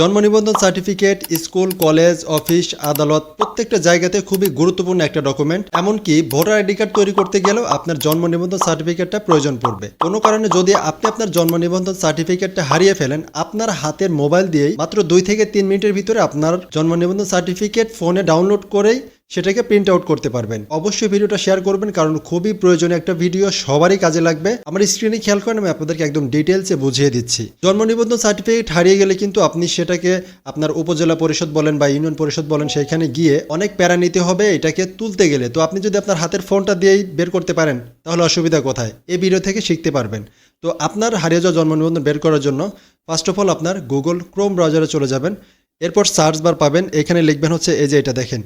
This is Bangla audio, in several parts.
জন্ম নিবন্ধন সার্টিফিকেট, স্কুল, কলেজ, অফিস, আদালত প্রত্যেকটা জায়গাতে খুবই গুরুত্বপূর্ণ একটা ডকুমেন্ট। এমনকি ভোটার আইডি কার্ড তৈরি করতে গেলেও আপনার জন্ম নিবন্ধন সার্টিফিকেটটা প্রয়োজন পড়বে। কোনো কারণে যদি আপনি আপনার জন্ম নিবন্ধন সার্টিফিকেটটা হারিয়ে ফেলেন, আপনার হাতের মোবাইল দিয়েই মাত্র দুই থেকে তিন মিনিটের ভিতরে আপনার জন্ম নিবন্ধন সার্টিফিকেট ফোনে ডাউনলোড করেই সেটাকে প্রিন্ট আউট করতে পারবেন। অবশ্যই ভিডিওটা শেয়ার করবেন, কারণ খুবই প্রয়োজনীয় একটা ভিডিও সবারই কাজে লাগবে। আমার স্ক্রিনে খেয়াল করেন, আমি আপনাদেরকে একদম ডিটেলসে বুঝিয়ে দিচ্ছি। জন্ম নিবন্ধন সার্টিফিকেট হারিয়ে গেলে কিন্তু আপনি সেটাকে আপনার উপজেলা পরিষদ বলেন বা ইউনিয়ন পরিষদ বলেন, সেখানে গিয়ে অনেক প্যারা নিতে হবে, এটাকে তুলতে গেলে। তো আপনি যদি আপনার হাতের ফোনটা দিয়েই বের করতে পারেন, তাহলে অসুবিধা কোথায়? এই ভিডিও থেকে শিখতে পারবেন। তো আপনার হারিয়ে যাওয়া জন্ম নিবন্ধন বের করার জন্য ফার্স্ট অফ অল আপনার গুগল ক্রোম ব্রাউজারে চলে যাবেন। এরপর সার্চ বার পাবেন। এখানে লিখবেন হচ্ছে, এই যে এটা দেখেন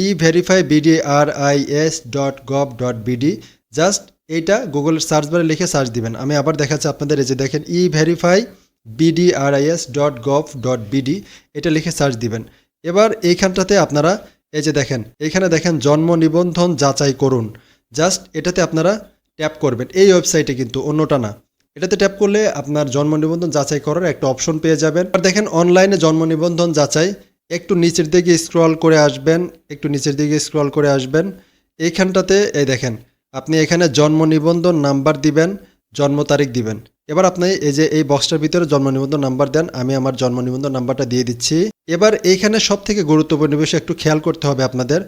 e verify BD R I S dot gov dot BD just এইটা গুগল সার্চ বারে লিখে সার্চ দিবেন। আমি আবার দেখাচ্ছি আপনাদের এই যে দেখেন e verify BD R I S dot gov dot BD এটা লিখে সার্চ দিবেন। এবার এইখানটাতে আপনারা এই যে দেখেন, এইখানে দেখেন জন্ম নিবন্ধন যাচাই করুন। জাস্ট এটাতে আপনারা ট্যাপ করবেন। এই ওয়েবসাইটে কিন্তু অন্যটা না। এটাতে ট্যাপ করলে আপনার জন্ম নিবন্ধন যাচাই করার একটা অপশন পেয়ে যাবেন। আর দেখেন অনলাইনে জন্ম নিবন্ধন যাচাই একটু নিচের দিকে স্ক্রল করে আসবেন, একটু নিচের দিকে স্ক্রল করে আসবেন। এইখানটাতে, এই দেখেন, আপনি এখানে জন্ম নিবন্ধন নাম্বার দিবেন, জন্ম তারিখ দিবেন। এবার আপনি এই যে, এই বক্সটার ভিতরে জন্ম নিবন্ধন নাম্বার দেন, আমি আমার জন্ম নিবন্ধন নাম্বারটা দিয়ে দিচ্ছি। এবার এইখানে সব থেকে গুরুত্বপূর্ণ বিষয় একটু খেয়াল করতে হবে আপনাদের।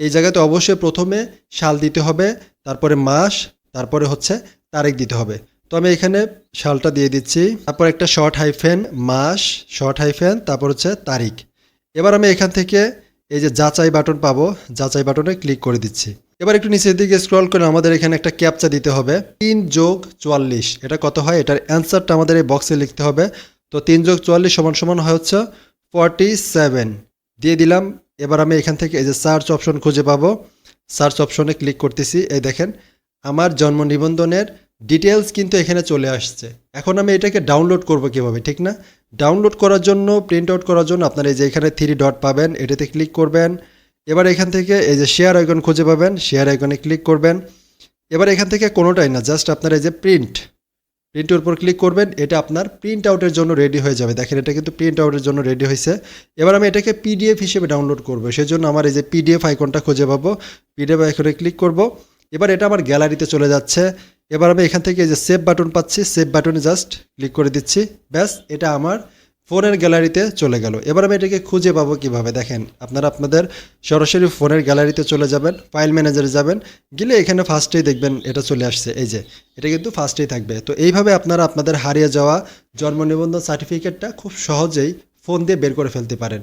এই জায়গাতে অবশ্যই প্রথমে সাল দিতে হবে, তারপরে মাস, তারপরে হচ্ছে তারিখ দিতে হবে। তো আমি এখানে সালটা দিয়ে দিচ্ছি। তারপর একটা শর্ট হাইফেন মাস শর্ট হাইফেন তারপর হচ্ছে তারিখ। এবার আমি এখান থেকে এই যে যাচাই বাটন পাবো, যাচাই বাটনে ক্লিক করে দিচ্ছি। এবার একটু নিচের দিকে স্ক্রল করে আমাদের এখানে একটা ক্যাপচা দিতে হবে। তিন যোগ চুয়াল্লিশ, এটা কত হয়? এটার অ্যান্সারটা আমাদের এই বক্সে লিখতে হবে। তো তিন যোগ চুয়াল্লিশ সমান সমান হয় হচ্ছে ফর্টি সেভেন দিয়ে দিলাম, এবার আমি এখান থেকে এই যে সার্চ অপশন খুঁজে পাবো। সার্চ অপশনে ক্লিক করতেছি। এই দেখেন, আমার জন্ম নিবন্ধনের ডিটেলস কিন্তু এখানে চলে আসছে। এখন আমি এটাকে ডাউনলোড করব কীভাবে, ঠিক না? ডাউনলোড করার জন্য প্রিন্ট আউট করার জন্য আপনারা এই যে এখানে থ্রি ডট পাবেন, এটাতে ক্লিক করবেন। এবার এখান থেকে এই যে শেয়ার আইকন খুঁজে পাবেন শেয়ার আইকনে ক্লিক করবেন। এবার এখান থেকে কোনোটাই না জাস্ট আপনার এই যে প্রিন্ট প্রিন্টের উপর ক্লিক করবেন, এটা আপনার প্রিন্ট আউটের জন্য রেডি হয়ে যাবে। দেখেন, এটা কিন্তু প্রিন্ট আউটের জন্য রেডি হয়েছে। এবার আমি এটাকে পিডিএফ হিসেবে ডাউনলোড করব সেই জন্য আমার এই যে পিডিএফ আইকনটা খুঁজে পাবো। পিডিএফ আইকনে ক্লিক করব। এবার এটা আমার গ্যালারিতে চলে যাচ্ছে। এবার আমি এখান থেকে যে সেভ বাটন পাচ্ছি সেভ বাটনে জাস্ট ক্লিক করে দিচ্ছি। ব্যাস, এটা আমার ফোনের গ্যালারিতে চলে গেল। এবার আমি এটাকে খুঁজে পাবো কীভাবে? দেখেন, আপনারা আপনাদের সরাসরি ফোনের গ্যালারিতে চলে যাবেন ফাইল ম্যানেজারে যাবেন, গেলে এখানে ফার্স্টেই দেখবেন এটা চলে আসছে। এই যে, এটা কিন্তু ফার্স্টেই থাকবে। তো এইভাবে আপনারা আপনাদের হারিয়ে যাওয়া জন্ম নিবন্ধন সার্টিফিকেটটা খুব সহজেই ফোন দিয়ে বের করে ফেলতে পারেন।